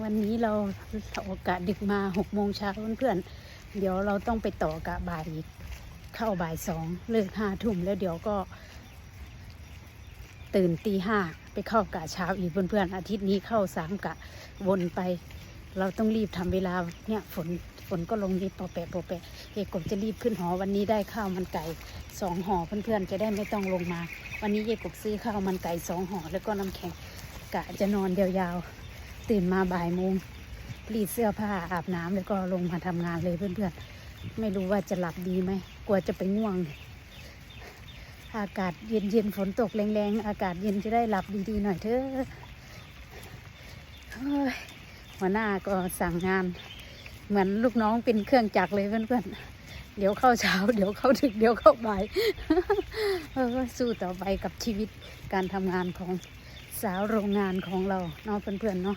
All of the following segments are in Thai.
วันนี้เราโอกาสดึกมาหกโมงเช้าเพื่อนๆ เดี๋ยวเราต้องไปต่อกะบ่ายอีก เข้าบ่ายสองเลิกห้าทุ่มแล้วเดี๋ยวก็ ตื่นตีห้าไปเข้ากะเช้าอีกเพื่อนๆ อาทิตย์นี้เข้าสามกะวนไป เราต้องรีบทำเวลาเนี่ยฝนฝนก็ลงรีบปอแปะปอแปะเอกกบจะรีบขึ้นหอวันนี้ได้ข้าวมันไก่สองห่อเพื่อนๆจะได้ไม่ต้องลงมา วันนี้เอกกบซื้อข้าวมันไก่สองห่อแล้วก็น้ำแข็งกะจะนอนยาวๆ ตื่นมาบ่ายโมงรีดเสื้อผ้าอาบน้ำแล้วก็ลงมาทำงานเลยเพื่อนๆ ไม่รู้ว่าจะหลับดีไหมกลัวจะไปง่วง อากาศเย็นๆฝนตกแรงๆ อากาศเย็นจะได้หลับดีๆหน่อยเถอะหัวหน้าก็สั่งงาน เหมือนลูกน้องเป็นเครื่องจักรเลยเพื่อนๆ เดี๋ยวเข้าเช้า เดี๋ยวเข้าดึก เดี๋ยวเข้าบ่ายสู้ต่อไปกับชีวิตการทำงานของ สาวโรงงานของเราเนาะเพื่อนๆเนาะ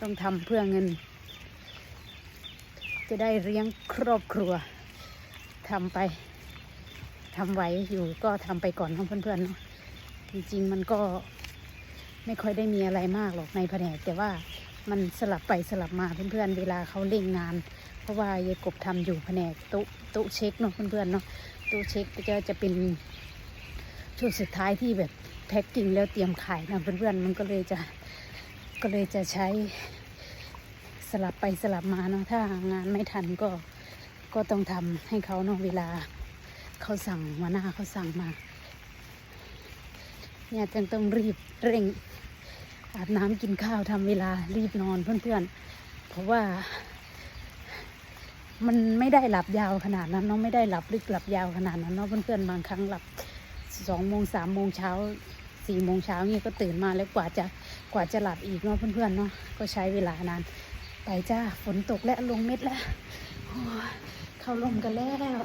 ต้องทำเพื่อเงิน จะได้เลี้ยงครอบครัวทำไปทำไหวอยู่ก็ทำไปก่อนเนาะเพื่อนๆเนาะจริงๆมันก็ไม่ค่อยได้มีอะไรมากหรอกในแผนกแต่ว่ามันสลับไปสลับมาเพื่อนๆ เวลาเขาเร่งงาน เพราะว่ายายกบทำอยู่แผนกตุตุเช็คเนาะเพื่อนๆเนาะตุเช็คก็จะเป็นช่วงสุดท้ายที่แบบ แพ็กกิ้งแล้วเตรียมขายนะเพื่อนๆมันก็เลยจะก็เลยจะใช้สลับไปสลับมาเนาะถ้างานไม่ทันก็ก็ต้องทำให้เขาเนาะเวลาเขาสั่งหัวหน้าเขาสั่งมา เนี่ยจึงต้องรีบเร่งอาบน้ำกินข้าวทำเวลารีบนอนเพื่อนๆ เพราะว่า มันไม่ได้หลับยาวขนาดนั้นเนาะไม่ได้หลับลึกหลับยาวขนาดนั้นเนาะเพื่อนๆบางครั้งหลับ สองโมงสามโมงเช้าสี่โมงเช้าเนี่ยก็ตื่นมาแล้วกว่าจะกว่าจะหลับอีกเนาะเพื่อนๆเนาะก็ใช้เวลานาน ไปจ้าฝนตกและลงเม็ดแล้วโอ้ยเข้าลมกันแล้ว